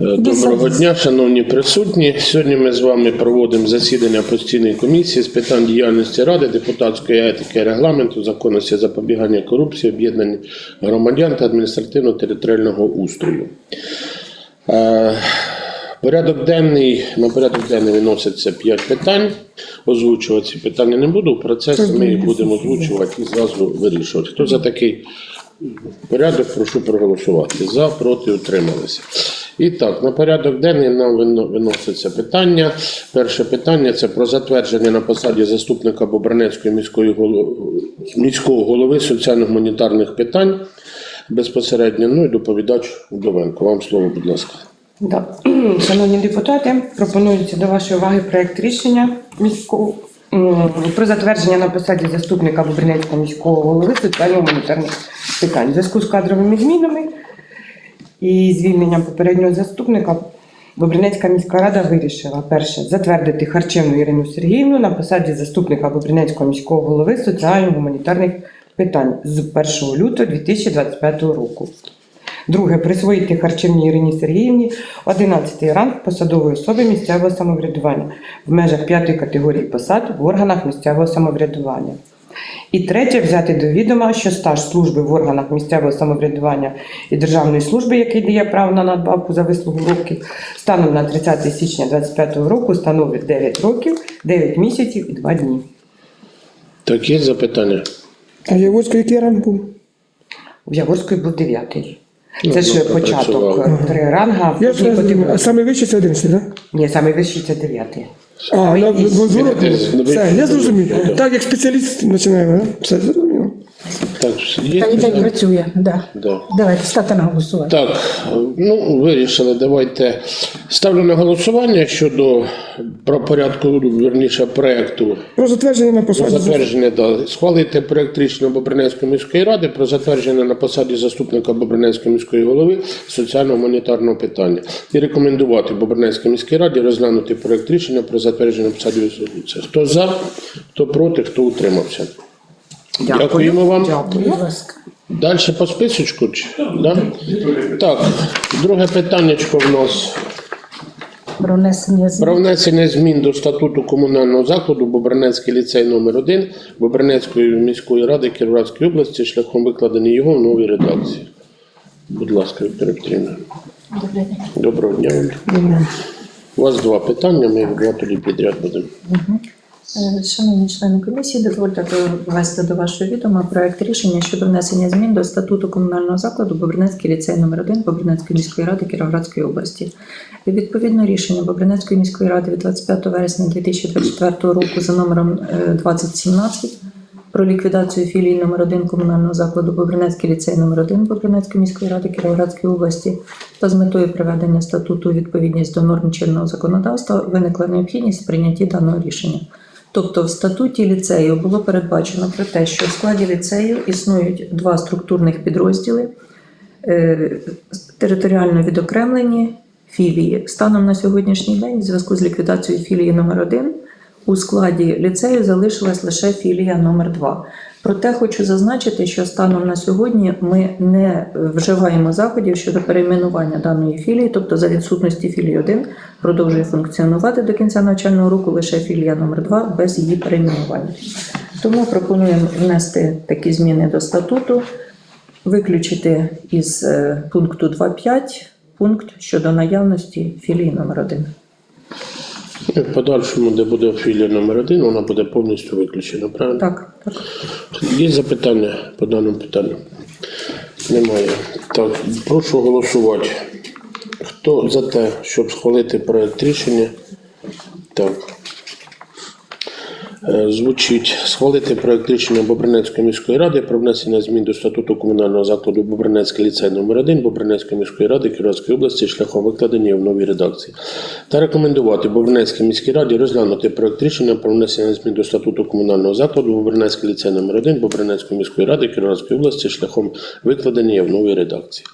Е, Доброго дня, шановні присутні. Сьогодні ми з вами проводимо засідання постійної комісії з питань діяльності ради, депутатської етики, регламенту, законності запобігання корупції, об'єднань громадян та адміністративно-територіального устрою. Е, Порядок денний, на порядок денний виноситься 5 питань. Озвучувати ці питання не буду. В процесі ми їх будемо озвучувати і зразу вирішувати. Хто за такий порядок, прошу проголосувати. За, проти, утрималися. І так, на порядок денний нам виноситься питання. Перше питання це про затвердження на посаді заступника Бобринецької міської голо- міського голови соціально-гуманітарних питань безпосередньо. Ну і доповідач Удовенко. Вам слово, будь ласка. Да. Шановні депутати, пропонується до вашої уваги проект рішення міського про затвердження на посаді заступника Бобринецького міського голови соціально-гуманітарних питань. В зв'язку з кадровими змінами і звільненням попереднього заступника Бобринецька міська рада вирішила перше затвердити Харчевну Ірину Сергіївну на посаді заступника Бобринецького міського голови соціально-гуманітарних питань з 1 лютого 2025 року. Друге, присвоїти Харчевній Ірині Сергіївні 11 ранг посадової особи місцевого самоврядування в межах п'ятої категорії посад в органах місцевого самоврядування. І третє, взяти до відома, що стаж служби в органах місцевого самоврядування і державної служби, який дає право на надбавку за вислугу років, станом на 30 січня 2025 року становить 9 років, 9 місяців і 2 дні. Так, є запитання? А Яворський який ранг був? У Яворської був 9. Ну, Це ж ну, початок три ранга. Я ж розумію. А саме вище це 11, так? Ні, саме вищий це 9. А, на на, Все, я зрозумів. ну, Так, як спеціаліст починаємо, так? Все є Так, і так питання? працює, да. Да. Давайте ставте на голосування. Так, ну вирішили. Давайте ставлю на голосування щодо про порядку, верніше проекту Про затвердження на про затвердження да, схвалити проект рішення Бобринецької міської ради про затвердження на посаді заступника Бобринецької міської голови соціально-гуманітарного питання і рекомендувати Бобринецькій міській раді розглянути проект рішення про затвердження на посаді. Це хто за, хто проти, хто утримався. Дякуємо вам. Ласка. Далі по списочку? чи- Да? Так, друге питаннячко в нас Про внесення змін. про внесення змін до статуту комунального закладу Бобринецький ліцей номер 1 Бобринецької міської ради Кіровоградської області шляхом викладення його в новій редакції. Будь ласка, Вікторія Петрівна. Добрий день. Доброго дня. У вас два питання, ми два тоді підряд будемо. Е, Шановні члени комісії, дозвольте довести до вашого відома проект рішення щодо внесення змін до статуту комунального закладу Бобринецький ліцей номер 1 Бобринецької міської ради Кіровоградської області. Відповідно рішення Бобринецької міської ради від 25 вересня 2024 року за номером е, 2017 про ліквідацію філії номер 1 комунального закладу Бобринецький ліцей номер 1 Бобринецької міської ради Кіровоградської області та з метою приведення статуту у відповідність до норм чинного законодавства виникла необхідність в даного рішення. Тобто в статуті ліцею було передбачено про те, що в складі ліцею існують два структурних підрозділи е, територіально відокремлені філії. Станом на сьогоднішній день, в зв'язку з ліквідацією філії номер 1 у складі ліцею залишилась лише філія номер 2 Проте хочу зазначити, що станом на сьогодні ми не вживаємо заходів щодо перейменування даної філії, тобто за відсутності філії 1 продовжує функціонувати до кінця навчального року лише філія номер 2 без її перейменування. Тому пропонуємо внести такі зміни до статуту, виключити із е, пункту 2.5 пункт щодо наявності філії номер 1 І в подальшому, де буде філія номер 1 вона буде повністю виключена, правильно? Так, так. Є запитання по даному питанню? Немає. Так, прошу голосувати. Хто за те, щоб схвалити проект рішення? Так. Е, Звучить схвалити проект рішення Бобринецької міської ради про внесення змін до статуту комунального закладу Бобринецький ліцей номер 1 Бобринецької міської ради Кіровської області шляхом викладення в новій редакції та рекомендувати Бобринецькій міській раді розглянути проект рішення про внесення змін до статуту комунального закладу Бобринецький ліцей номер 1 Бобринецької міської ради Кіровоградської області шляхом викладення в новій редакції.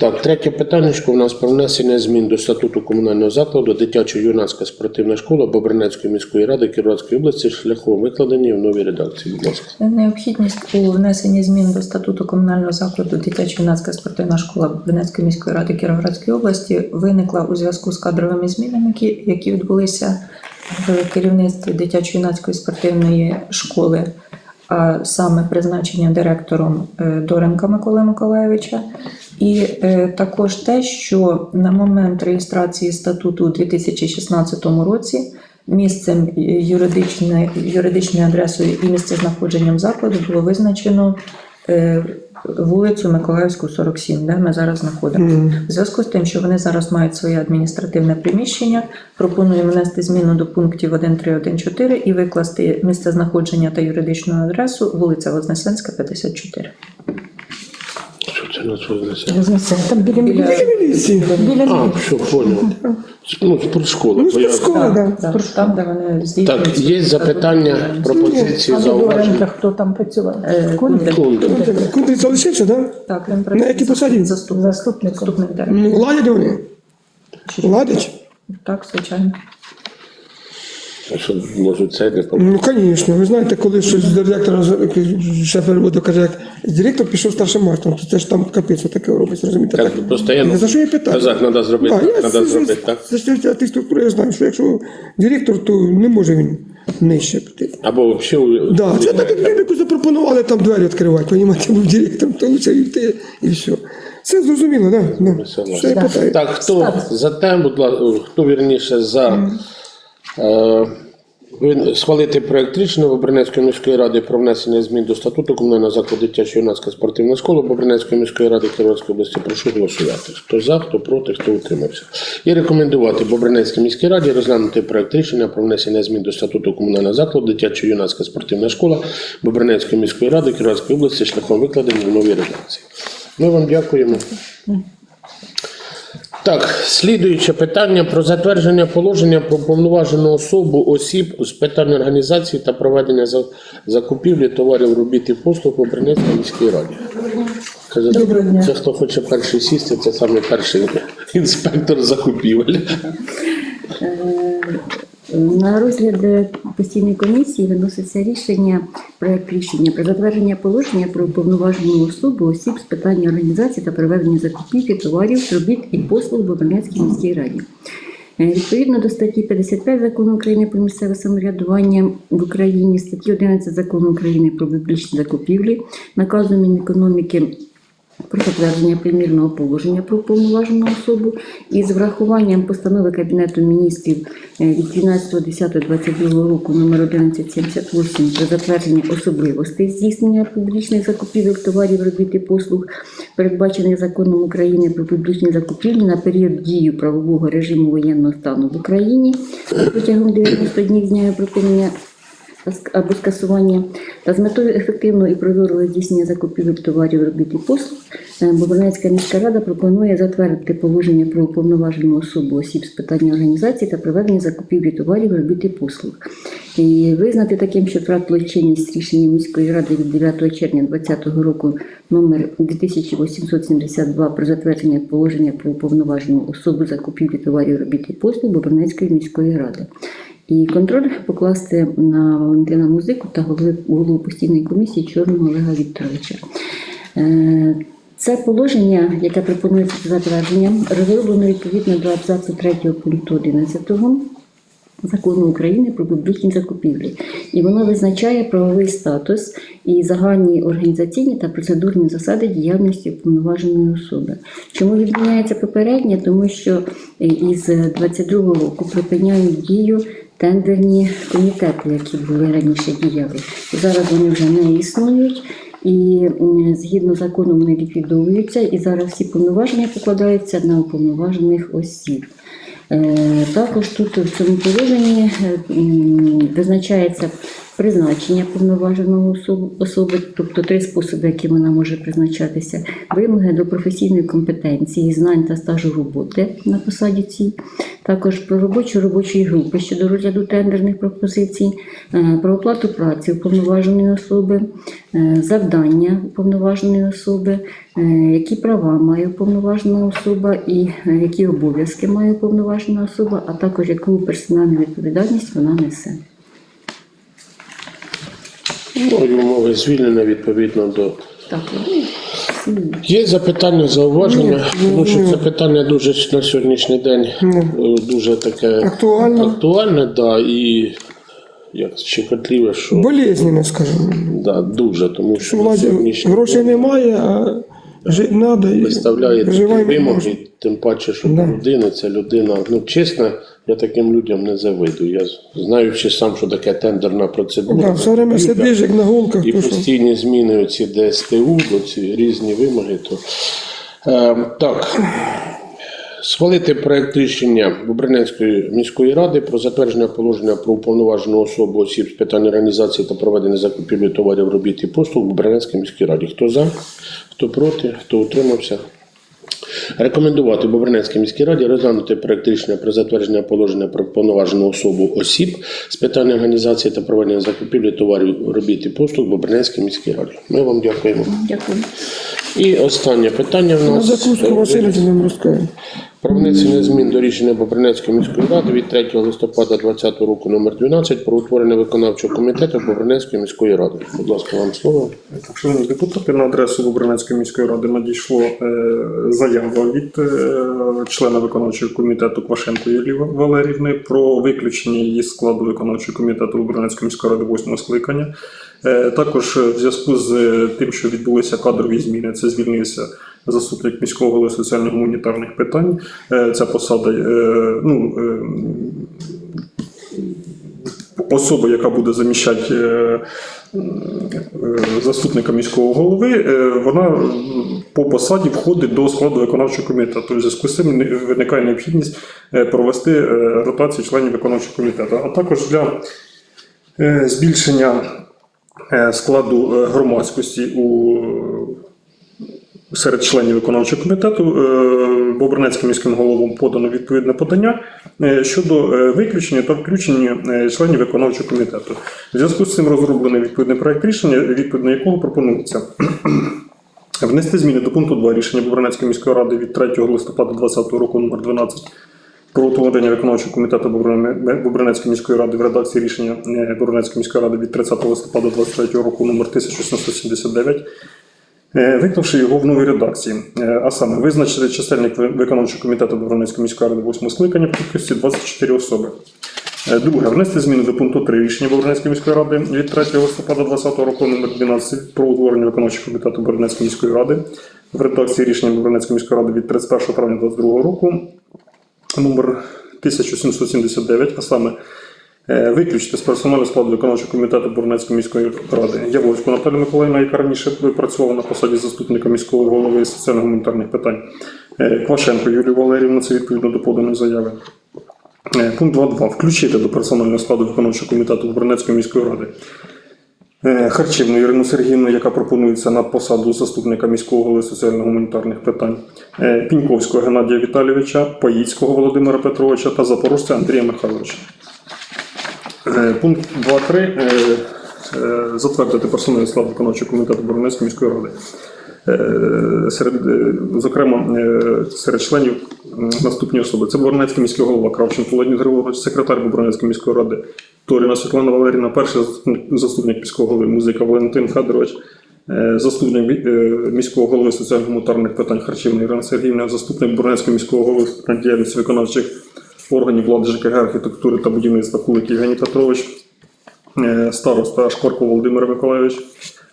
Так, третє питання у нас про внесення змін до статуту комунального закладу дитячо-юнацька спортивна школа Бобринецької міської ради Кіровоградської області шляхом викладення в новій редакції. Будь ласка. Необхідність у внесенні змін до статуту комунального закладу дитячо-юнацька спортивна школа Бобринецької міської ради Кіровоградської області виникла у зв'язку з кадровими змінами, які, відбулися в керівництві дитячо-юнацької спортивної школи, а саме призначення директором е, Доренка Миколи Миколаєвича. І е, також те, що на момент реєстрації статуту у 2016 році місцем е, юридичною, юридичною адресою і місцезнаходженням закладу було визначено е, вулицю Миколаївську, 47, де ми зараз знаходимося. В зв'язку з тим, що вони зараз мають своє адміністративне приміщення, пропонуємо внести зміну до пунктів 1.3.1.4 і викласти місце знаходження та юридичну адресу вулиця Вознесенська, 54. Що це на своє несе? Вознесе. Там біля міліції. Міліції. Біля А, міліції. все, понял. Ну, спортшкола. Ну, бо я- спортшкола, Так, да. там, де вони здійснюють. Так, є запитання, пропозиції, А до зауваження. Хто там працював? Е? Кундик. Куди залишився, так? Так, він На працює якій посаді? заступник, Заступником. заступник директора. Да? Ладять вони? Ладять? Так, звичайно. Що, може, це поможе? Ну, звісно. Ви знаєте, коли щось з директора ще переводу каже, як директор пішов старшим майстром, то це ж там капець таке робиться, розумієте? Так, Так. постійно За що я питаю? казати, треба зробити, я треба зробити, це- так? Це ж ті структури, я знаю, що якщо директор, то не може він нижче піти. Або взагалі... Да, це так як Бібіку запропонували там двері відкривати, понімаєте, був директором, то лучше йти і все. Це зрозуміло, так? Да? Що я питаю? Так, хто за те, будь ласка, хто вірніше за е, схвалити проект рішення Бобринецької міської ради про внесення змін до статуту комунального закладу дитячо-юнацька спортивна школа Бобринецької міської ради Кіровоградської області. Прошу голосувати. Хто за, хто проти, хто утримався. І рекомендувати Бобринецькій міській раді розглянути проект рішення про внесення змін до статуту комунального закладу дитячо-юнацька спортивна школа Бобринецької міської ради Кіровоградської області шляхом викладення в новій редакції. Ми вам дякуємо. Так, слідуюче питання про затвердження положення про повноважену особу осіб з питань організації та проведення за- закупівлі товарів, робіт і послуг у Бринецькій міській раді. Каже, Доброго дня. це хто хоче перший сісти, це саме перший інспектор закупівель. На розгляд постійної комісії виноситься рішення, проект рішення про затвердження положення про уповноважену особу осіб з питань організації та проведення закупівлі товарів, робіт і послуг в Обернецькій міській раді. Е, Відповідно до статті 55 закону України про місцеве самоврядування в Україні, статті 11 закону України про публічні закупівлі, наказу Мінекономіки про затвердження примірного положення про уповноважену особу із врахуванням постанови Кабінету міністрів е, від 12.10.22 року номер 1178 про затвердження особливостей здійснення публічних закупівель товарів, робіт і послуг, передбачених законом України про публічні закупівлі на період дії правового режиму воєнного стану в Україні протягом 90 днів з дня припинення або скасування та з метою ефективного і прозорого здійснення закупівель товарів, робіт і послуг е, Бобринецька міська рада пропонує затвердити положення про уповноважену особу осіб з питання організації та проведення закупівлі товарів, робіт і послуг. І визнати таким, що втратило чинність рішення міської ради від 9 червня 2020 року номер 2872 про затвердження положення про уповноважену особу закупівлі товарів, робіт і послуг Бобринецької міської ради. І контроль покласти на Валентина Музику та голову постійної комісії Чорного Олега Вікторовича. Е, Це положення, яке пропонується за затвердженням, розроблено відповідно до абзацу 3 пункту 11 Закону України про публічні закупівлі, і воно визначає правовий статус і загальні організаційні та процедурні засади діяльності уповноваженої особи. Чому відміняється попереднє? Тому що е, із 22 року припиняють дію тендерні комітети, які були раніше діяли. Зараз вони вже не існують. І згідно закону вони ліквідовуються, і зараз всі повноваження покладаються на уповноважених осіб. Е, Також тут в цьому положенні е, визначається призначення повноваженого особи, тобто три способи, які вона може призначатися, вимоги до професійної компетенції, знань та стажу роботи на посаді цій, також про робочу робочої групи щодо розгляду тендерних пропозицій, е, про оплату праці уповноваженої особи, е, завдання уповноваженої особи, е, які права має уповноважена особа і які обов'язки має уповноважена особа, а також яку персональну відповідальність вона несе. Ну, і умови звільнення відповідно до. Так, ну, Є запитання, зауваження, тому що це питання дуже на сьогоднішній день е, дуже таке Актуально. актуальне, да, і як щекотливе, що Болезненно, скажімо. да, дуже, тому що Владі сьогоднішній грошей день немає, а жити треба. і виставляє такі вимоги, тим паче, що Да. людина, це людина. Ну, чесно, я таким людям не завидую. Я знаючи сам, що таке тендерна процедура. Да, все время сидиш, як на голках, і постійні зміни оці ДСТУ, ці різні вимоги. То, е, так. Схвалити проект рішення Бобринецької міської ради про затвердження положення про уповноважену особу осіб з питань організації та проведення закупівлі товарів, робіт і послуг в Бобринецькій міській раді. Хто за, хто проти, хто утримався? Рекомендувати Бобринецькій міській раді розглянути проект рішення про затвердження положення про повноважену особу осіб з питань організації та проведення закупівлі товарів, робіт і послуг Бобринецькій міській раді. Ми вам дякуємо. дякую. І останнє питання в На нас закуску Васильовича нам розкаже. про внесення змін до рішення Бобринецької міської ради від 3 листопада 2020 року номер 12 про утворення виконавчого комітету Бобринецької міської ради. Будь ласка, вам слово. Так, шановні депутати, на адресу Бобринецької міської ради надійшло е, заява від е, члена виконавчого комітету Квашенко Юлії Валерівни про виключення її складу виконавчого комітету Бобринецької міської ради восьмого скликання. Е, також е, в зв'язку з е, тим, що відбулися кадрові зміни, це звільнився заступник міського голови соціально-гуманітарних питань. Ця посада ну, особа, яка буде заміщати. Заступника міського голови, вона по посаді входить до складу виконавчого комітету. У зв'язку з цим виникає необхідність провести ротацію членів виконавчого комітету. А також для збільшення складу е, громадськості у серед членів виконавчого комітету е, Бобринецьким міським головам подано відповідне подання е, щодо е, виключення та включення е, членів виконавчого комітету. В зв'язку з цим розроблений відповідний проект рішення, відповідно якого пропонується. Внести зміни до пункту 2 рішення Бобринецької міської ради від 3 листопада 2020 року номер 12 про утворення виконавчого комітету Бобрине- Бобринецької міської ради в редакції рішення е, Бобринецької міської ради від 30 листопада 2023 року номер 1779 Е, Виклавши його в новій редакції, Е, а саме визначити чисельник виконавчого комітету Бобринецької міської ради 8 скликання в кількості 24 особи. Друге, внести зміни до пункту 3 рішення Бобринецької міської ради від 3 листопада 2020 року номер 12 про утворення виконавчого комітету Бобринецької міської ради в редакції рішення Бобринецької міської ради від 31 травня 2022 року номер 1779, а саме Е, Виключити з персонального складу виконавчого комітету Бурнецької міської ради Яворську Наталію Миколаївну, яка раніше працювала на посаді заступника міського голови з соціально-гуманітарних питань. Е, Квашенко Юлію Валерівну, це відповідно до поданої заяви. Е, Пункт 2.2. Включити до персонального складу виконавчого комітету Бурнецької міської ради. Е, Харчівну Ірину Сергіївну, яка пропонується на посаду заступника міського голови соціально-гуманітарних питань, Е, Піньковського Геннадія Віталійовича, Паїцького Володимира Петровича та Запорожця Андрія Михайловича. Е, Пункт 2.3. Е, е, Затвердити персональний склад виконавчого комітету Боронецької міської ради. Серед, зокрема, серед членів наступні особи. Це Боронецький міський голова Кравченко Леонід Григорович, секретар Боронецької міської ради Торіна Світлана Валеріна, перший заступник- заступник міського голови музика Валентин Федорович, е, заступник е, міського голови соціально-гуманітарних питань Харчівна Ірина Сергіївна, заступник Боронецького міського голови діяльності виконавчих органів влади ЖКГ, архітектури та будівництва Кулик Євгеній Петрович, е, староста Шкварко Володимир Миколайович,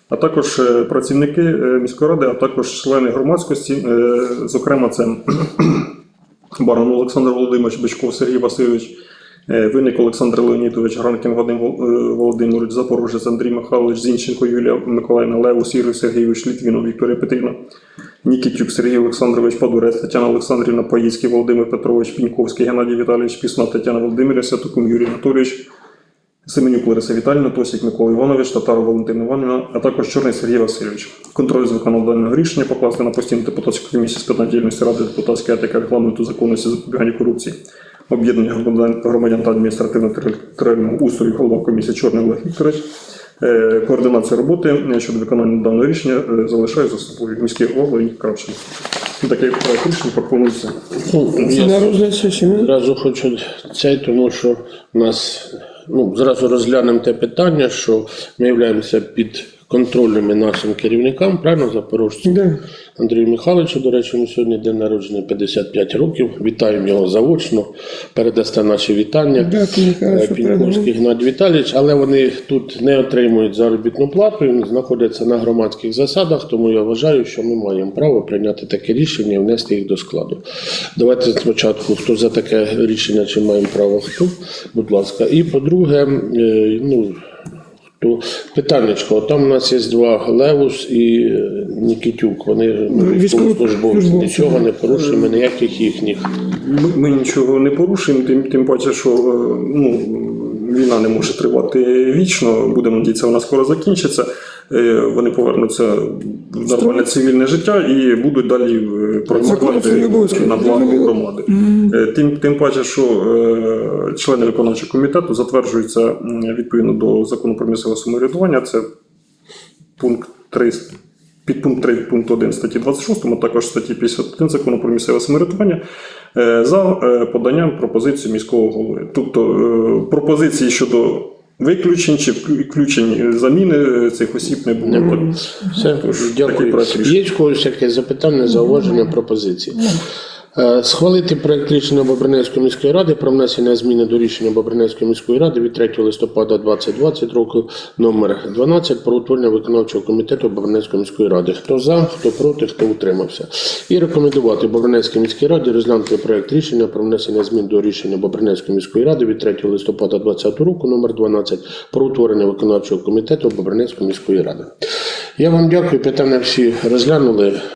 а також працівники міської ради, а також члени громадськості, зокрема, це Барон Олександр Володимирович, Бичков Сергій Васильович, е, Винник Олександр Леонідович, Гранкін Вадим е, Володимирович, Запорожець Андрій Михайлович, Зінченко Юлія Миколаївна, Леву Ігор Сергійович, Літвінов Вікторія Петрівна, Нікітюк Сергій Олександрович Падурець, Тетяна Олександрівна Паїцький, Володимир Петрович, Піньковський, Геннадій Віталійович, Пісна Тетяна Володимирівна, Святокум, Юрій Анатолійович, Семенюк Лариса Віталіна, Тосік Микола Іванович, Татаров Валентина Іванівна, а також Чорний Сергій Васильович. Контроль з виконання рішення покласти на постійну депутатську комісію з питань діяльності Ради депутатської етики, регламенту, законності запобігання корупції, об'єднання громадян, та адміністративно-територіального устрою, голова комісії Чорний Олег Вікторович. Е, Координація роботи щодо виконання даного рішення е, залишаю за собою міський голова і Кравченко. Такий проект рішення пропонується. Ну, я Зразу хочу цей, тому що у нас ну, зразу розглянемо те питання, що ми являємося під контрольними нашим керівникам, правильно, запорожцю Да. Андрію Михайловичу. До речі, у сьогодні день народження 55 років. Вітаємо його заочно. Передасте наші вітання. Дякую, хорошо, Піньковський Геннадій Віталійович, але вони тут не отримують заробітну плату, і знаходяться на громадських засадах, тому я вважаю, що ми маємо право прийняти таке рішення і внести їх до складу. Давайте спочатку, хто за таке рішення, чи маємо право, хто, будь ласка. І по-друге, е, ну. То питаннячко, там у нас є два Левус і е, Нікітюк. Вони ну, військовослужбовці, нічого не порушуємо, ніяких їхніх. Ми, ми нічого не порушуємо, тим, тим паче, що е, ну, війна не може тривати вічно. Будемо надіятися, вона скоро закінчиться. Е, Вони повернуться в нормальне цивільне життя і будуть далі е, працювати на благо громади. Е, Тим, тим паче, що члени виконавчого комітету затверджуються відповідно до закону про місцеве самоврядування. Це пункт 3, підпункт 3 пункт 1 статті 26, а також статті 51 закону про місцеве самоврядування е, за е, поданням пропозиції міського голови. Тобто е, пропозиції щодо виключень чи включень заміни цих осіб не було. Все, Тож, дякую. Є в когось якесь запитання, зауваження, пропозиції? Е, Схвалити проект рішення Бобринецької міської ради про внесення зміни до рішення Бобринецької міської ради від 3 листопада 2020 року номер 12 про утворення виконавчого комітету Бобринецької міської ради. Хто за, хто проти, хто утримався. І рекомендувати Бобринецькій міській раді розглянути проект рішення про внесення змін до рішення Бобринецької міської ради від 3 листопада 2020 року номер 12 про утворення виконавчого комітету Бобринецької міської ради. Я вам дякую. Питання всі розглянули.